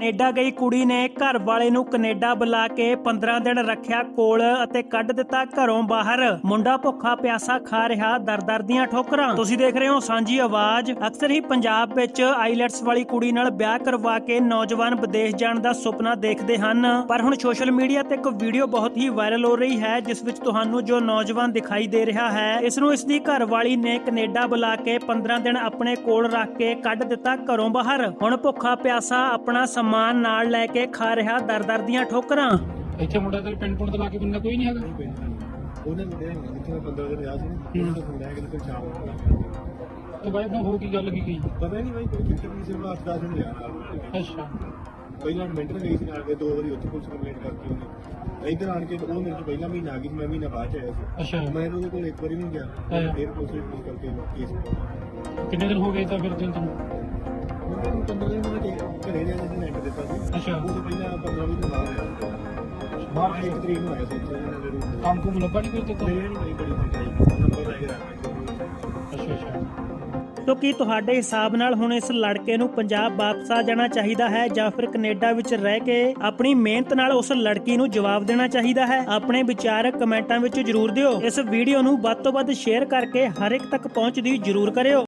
Canada ਗਈ ਕੁੜੀ ਨੇ ਘਰ ਵਾਲੇ ਨੂੰ ਕੈਨੇਡਾ ਬੁਲਾ ਕੇ 15 ਦਿਨ ਰੱਖਿਆ ਕੋਲ ਅਤੇ ਕੱਢ ਦਿੱਤਾ ਘਰੋਂ ਬਾਹਰ। ਮੁੰਡਾ ਭੁੱਖਾ ਪਿਆਸਾ ਖਾ ਰਿਹਾ ਦਰ-ਦਰ ਦੀਆਂ ਠੋਕਰਾਂ। ਤੁਸੀਂ ਦੇਖ ਰਹੇ ਹੋ ਸਾਂਝੀ ਆਵਾਜ਼। ਅਕਸਰ ਹੀ ਪੰਜਾਬ ਵਿੱਚ ਆਈਲੈਟਸ ਵਾਲੀ ਕੁੜੀ ਨਾਲ ਵਿਆਹ ਕਰਵਾ ਕੇ ਨੌਜਵਾਨ ਵਿਦੇਸ਼ ਜਾਣ ਦਾ ਸੁਪਨਾ ਦੇਖਦੇ ਹਨ। ਪਰ ਹੁਣ ਸੋਸ਼ਲ ਮੀਡੀਆ ਤੇ ਇੱਕ ਵੀਡੀਓ ਬਹੁਤ ਹੀ ਵਾਇਰਲ ਹੋ ਰਹੀ ਹੈ, ਜਿਸ ਵਿੱਚ ਤੁਹਾਨੂੰ ਜੋ ਨੌਜਵਾਨ ਦਿਖਾਈ ਦੇ ਰਿਹਾ ਹੈ, ਇਸ ਨੂੰ ਇਸ ਦੀ ਘਰਵਾਲੀ ਨੇ ਕੈਨੇਡਾ ਬੁਲਾ ਕੇ 15 ਦਿਨ ਆਪਣੇ ਕੋਲ ਰੱਖ ਕੇ ਕੱਢ ਦਿੱਤਾ ਘਰੋਂ ਬਾਹਰ। ਹੁਣ ਭੁੱਖਾ ਪਿਆਸਾ ਆਪਣਾ ਸਮਾਂ ਸਮਾਨ ਨਾਲ ਲੈ ਕੇ ਖਾ ਰਿਹਾ ਦਰ-ਦਰ ਦੀਆਂ ਠੋਕਰਾਂ। ਇੱਥੇ ਮੁੰਡਾ ਤੇ ਪਿੰਡ ਪੁੰਡ ਤੇ ਲਾ ਕੇ ਬੰਦਾ ਕੋਈ ਨਹੀਂ ਹੈਗਾ। ਉਹਨੇ ਮੁੰਡੇ ਨੇ ਜਿੱਥੇ ਮੈਂ 15 ਦਿਨ ਰਿਹਾ ਸੀ ਨਾ ਉਹਨੇ ਫੋਨ ਆਇਆ ਕਿ ਫਿਰ ਸ਼ਾਮ ਨੂੰ ਤੇ ਬਾਈ ਨੂੰ ਹੋਰ ਕੀ ਗੱਲ ਕੀ ਗਈ ਪਤਾ ਹੀ ਨਹੀਂ ਬਾਈ ਕੋਈ ਕਿੱਥੇ ਵੀ ਸੀ ਉਹ ਹੱਥ ਦਾ ਦਿਨ ਲਿਆ ਨਾਲ। ਅੱਛਾ। ਪਹਿਲਾਂ ਮਿੰਟ ਗਈ ਸੀ ਨਾਲ ਕੇ ਦੋ ਵਾਰੀ ਉੱਥੇ ਪੁਲਿਸ ਕੰਪਲੇਂਟ ਕਰਤੀ ਉਹਨੇ। ਇੱਧਰ ਆਣ ਕੇ ਉਹ ਮੇਰੇ ਤੋਂ ਪਹਿਲਾਂ ਮਹੀਨਾ ਆ ਗਈ ਮੈਂ ਮਹੀਨਾ ਬਾਅਦ ਚ ਆਇਆ ਸੀ। ਅੱਛਾ। ਮੈਂ ਉਹਦੇ ਕੋਲ ਇੱਕ ਵਾਰੀ ਨਹੀਂ ਗਿਆ। ਹਾਂ। ਫਿਰ ਪੁਲਿਸ ਨੇ ਕਰਕੇ ਕੇਸ ਕਿੰਨੇ ਦਿਨ ਹੋ ਗਏ ਤਾਂ ਫਿਰ ਦਿਨ ਤੈਨੂੰ ਉਹਨੇ ਨੂੰ 15 ਦਿਨ ਉਹਨੇ ਘਰੇ ਅੱਛਾ। ਉਹ ਤੋਂ ਪਹਿਲਾਂ 15 ਦਿਨ ਬਾਅਦ ਆਇਆ ਬਾਹਰ ਇੱਕ ਤਰੀਕ ਨੂੰ ਆਇਆ ਸੀ ਇੱਥੇ। ਉਹਨਾਂ ਦੇ ਰੂਮ ਕੰਮ ਕੁਮ ਲੱਭਾ ਨਹੀਂ ਕੋਈ ਤੇ? ਮੇਰੇ ਨਹੀਂ ਬੜੀ ਬੜੀ ਸੰਖਿਆ ਨੰਬਰ ਲੈ ਕੇ ਰੱਖਿਆ ਅੱਛਾ ਅੱਛਾ। ਤੋ ਕੀ ਤੁਹਾਡੇ ਹਿਸਾਬ ਨਾਲ ਹੁਣ ਇਸ ਲੜਕੇ ਨੂੰ ਪੰਜਾਬ ਵਾਪਸ ਆ ਜਾਣਾ ਚਾਹੀਦਾ ਹੈ ਜਾਂ ਫਿਰ ਕੈਨੇਡਾ ਵਿੱਚ ਰਹਿ ਕੇ ਆਪਣੀ ਮਿਹਨਤ ਨਾਲ ਉਸ ਲੜਕੀ ਨੂੰ ਜਵਾਬ ਦੇਣਾ ਚਾਹੀਦਾ ਹੈ? ਆਪਣੇ ਵਿਚਾਰ ਕਮੈਂਟਾਂ ਵਿੱਚ ਜਰੂਰ ਦਿਓ। ਇਸ ਵੀਡੀਓ ਨੂੰ ਵੱਧ ਤੋਂ ਵੱਧ ਸ਼ੇਅਰ ਕਰਕੇ ਹਰ ਇੱਕ ਤੱਕ ਪਹੁੰਚਦੀ ਜਰੂਰ ਕਰਿਓ।